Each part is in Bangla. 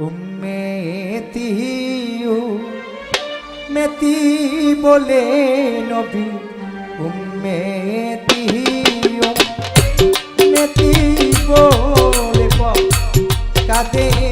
উম্মেতি মেতি বলে নবী। উম্মেতি মেতি বলে কাদের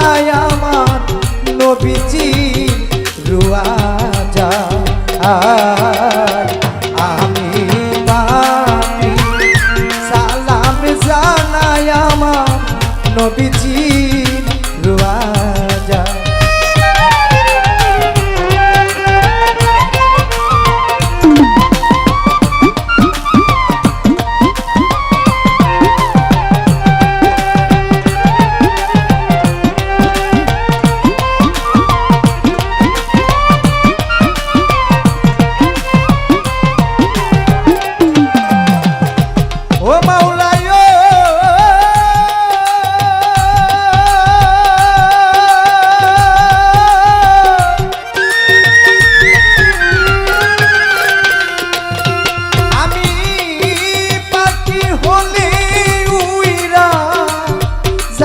জানাই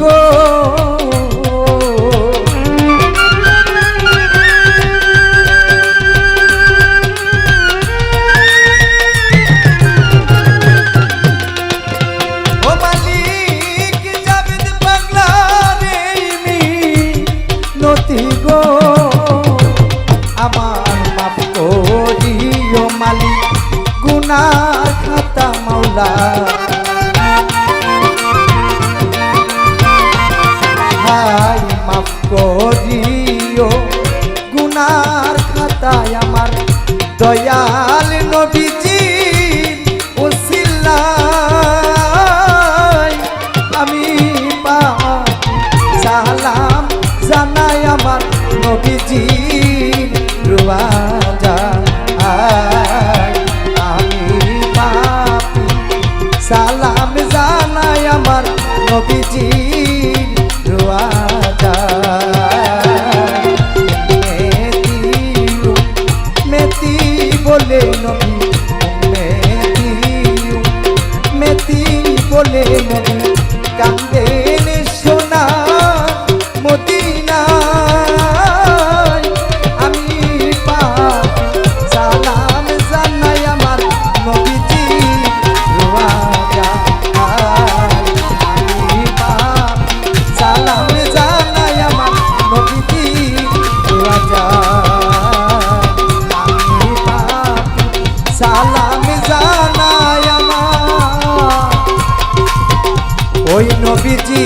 গো। সালাম জানাই আমার নবীজি। ওই নবীজি